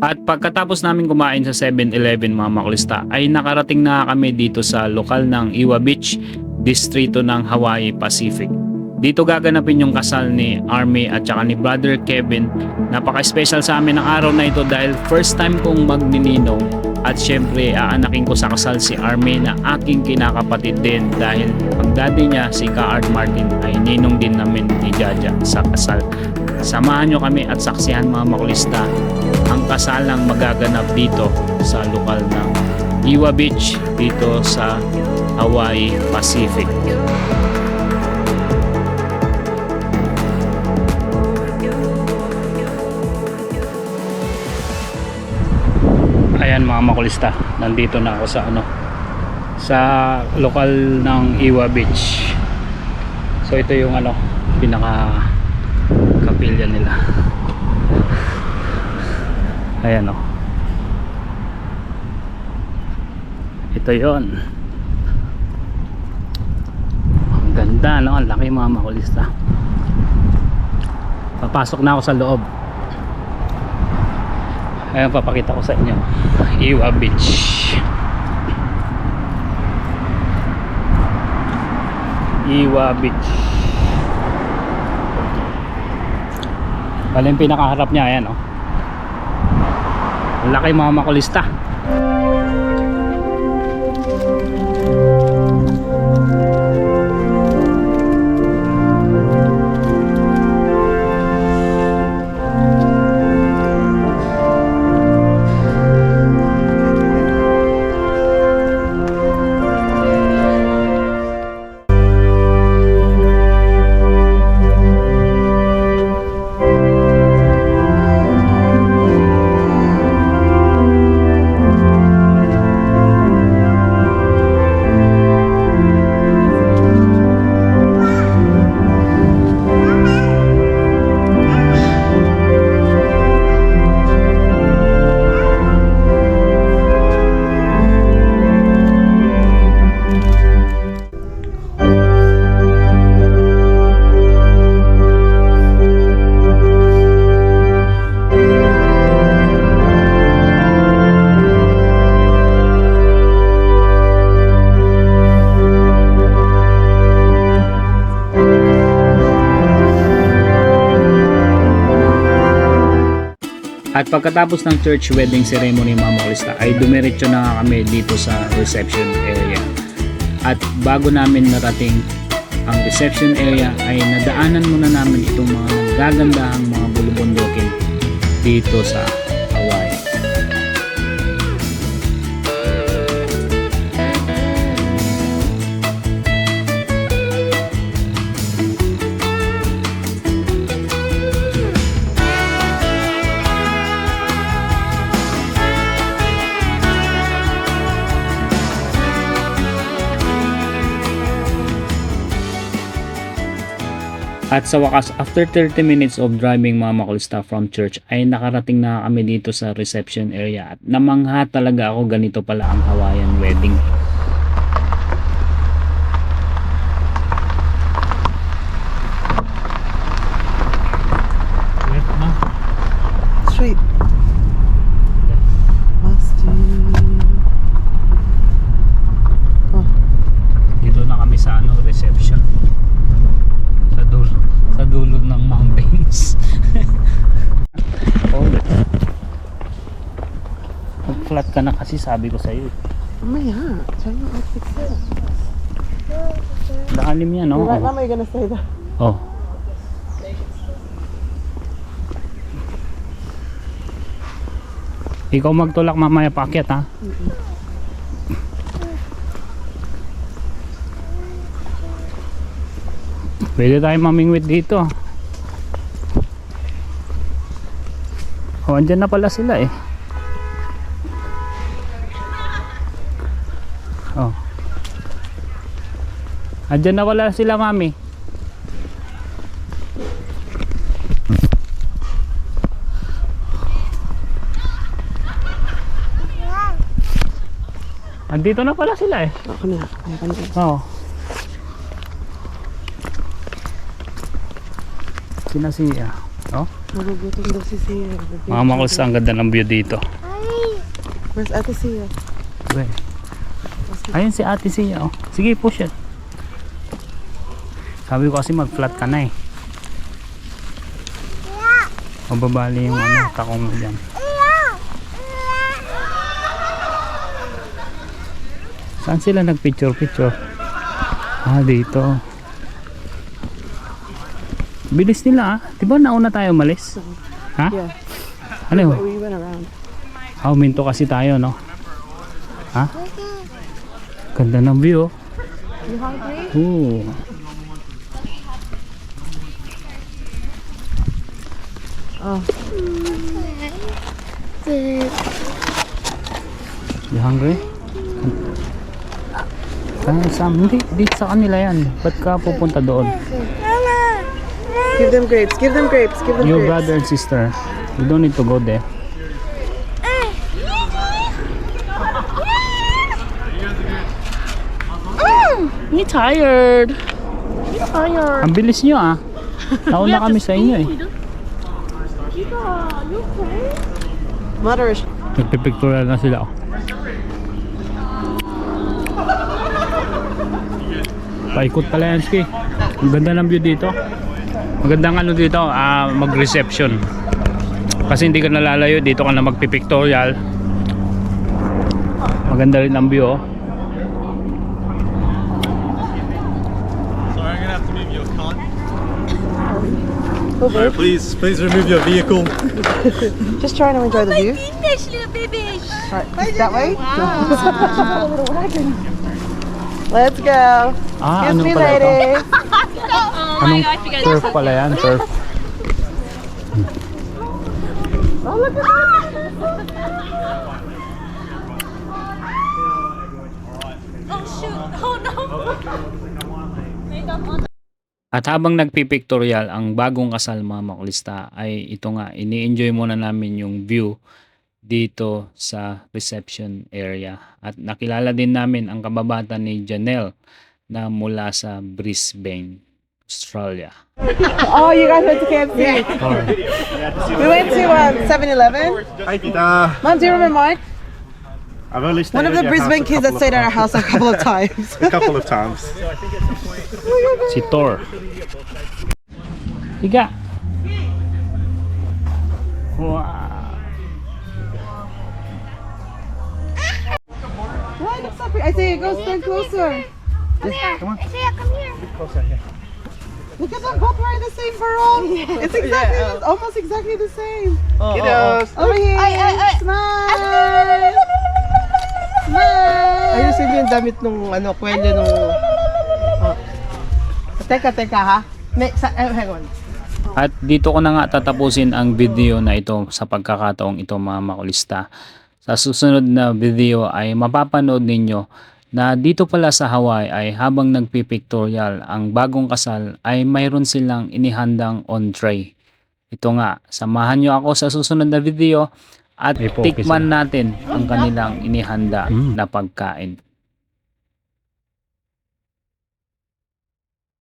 At pagkatapos namin kumain sa 7-Eleven mga makulista ay nakarating na kami dito sa lokal ng Iwa Beach, distrito ng Hawaii Pacific. Dito gaganapin yung kasal ni Army at saka ni Brother Kevin. Napaka-special sa amin ng araw na ito dahil first time kong magnininong at syempre aanakin ko sa kasal si Army na aking kinakapatid din dahil ang daddy niya si Ka Art Martin ay ninong din namin ni Jaja sa kasal. Samahan nyo kami at saksihan mga makulista ang kasalang magaganap dito sa lokal ng Iwa Beach dito sa Hawaii Pacific. Ayan mga makulista, nandito na ako sa ano sa lokal ng Iwa Beach. So ito yung ano pinaka kapilya nila. Ayan o. Ito yon. Ang ganda no, ang laki mga makulista. Papasok na ako sa loob. Ayan, papakita ko sa inyo. Iwa Beach. Iwa Beach. Bali yung pinakaharap niya, ayan oh. Laki mga makulista. At pagkatapos ng church wedding ceremony mga makulista ay dumiretso na kami dito sa reception area. At bago namin narating ang reception area ay nadaanan muna namin itong mga nagagandahang mga bulubundukin dito sa At sa wakas, after 30 minutes of driving mga makulista from church, ay nakarating na kami dito sa reception area. At namangha talaga ako ganito pala ang Hawaiian wedding. Straight. Austin. Oh, Dito na kami sa ano, reception. Sa dulo, sa dulo ng mountains. oh, Mag-flat ka na kasi sabi ko sa iyo. mamaya. Try your outfit first. Lakalim yan, no? right, Mama, you're gonna say that. Oh. Ikaw magtulak mamaya paakyat ha. Pwede tayo mamingwit dito. Oh, andyan na pala sila eh. Andyan na pala sila, mami. Andito na pala sila eh. Ako na. Oo. Sina si ah. Oh, Magugutom daw si Sia. mga makulista, ang ganda ng view dito. Where's Ate Sia? Okay. Ayun si ate siya, oh. Sige, push it. Sabi ko kasi mag-flat ka na eh. Mababali yung ano, takong mo dyan. Saan sila nag-picture-picture? Ah, dito. Bilis nila ah. Di ba nauna tayo malis? Ha? Yeah. Ano? We went around. Ah, kasi tayo, no? Ha? Ganda ng view, oh. You hungry? Ooh. Oh. You hungry? Kaya Sam, hindi, dito sa kanila yan. Ba't ka pupunta doon? Give them grapes. Give them grapes. Give them Your grapes. brother and sister, you don't need to go there. You tired? You tired? Ang bilis nyo ah. Nauna kami sa inyo eh. Mother is Nagpipictorial na sila oh. Paikot pala yan, Ski. Ang ganda ng view dito. Magandang ano dito, ah, mag-reception. Kasi hindi ka nalalayo, dito ka na magpipictorial. Maganda rin ang view, oh. Sorry, I'm gonna have to move your car. Over. No, please, please remove your vehicle. Just trying to enjoy the view. English, little baby. Right. That way? Let's go. Ah, Excuse me, pala lady. Oh Anong my gosh, you guys turf pala yan? Turf. Oh shoot! Oh no! At habang nagpipictorial ang bagong kasal mga makulista ay ito nga, ini-enjoy muna namin yung view dito sa reception area. At nakilala din namin ang kababata ni Janelle na mula sa Brisbane, Australia. Oh, you guys went to KFC. We went to um, 7-Eleven. Hi, Peter. Mom, do you remember Mark? I've only One of the Brisbane kids that stayed at our house a couple of times. a couple of times. See Thor. Higa. Wow. Why looks up? I say it goes stand closer. Come here. Come on. I say come here. Closer. Yeah. Look at them both wearing the same barong. Yeah. It's exactly, yeah, uh, almost exactly the same. Oh, Kiddos. Oh, oh. Over here. I, I, I. Smile. Smile. Ayusin niyo yung damit nung ano, kwelyo nung... Oh. Teka, teka ha. May, sa, eh, hang on. At dito ko na nga tatapusin ang video na ito sa pagkakataong ito mga makulista. Sa susunod na video ay mapapanood ninyo na dito pala sa Hawaii ay habang nagpipictorial ang bagong kasal ay mayroon silang inihandang on tray. Ito nga, samahan nyo ako sa susunod na video at tikman natin ang kanilang inihanda na pagkain.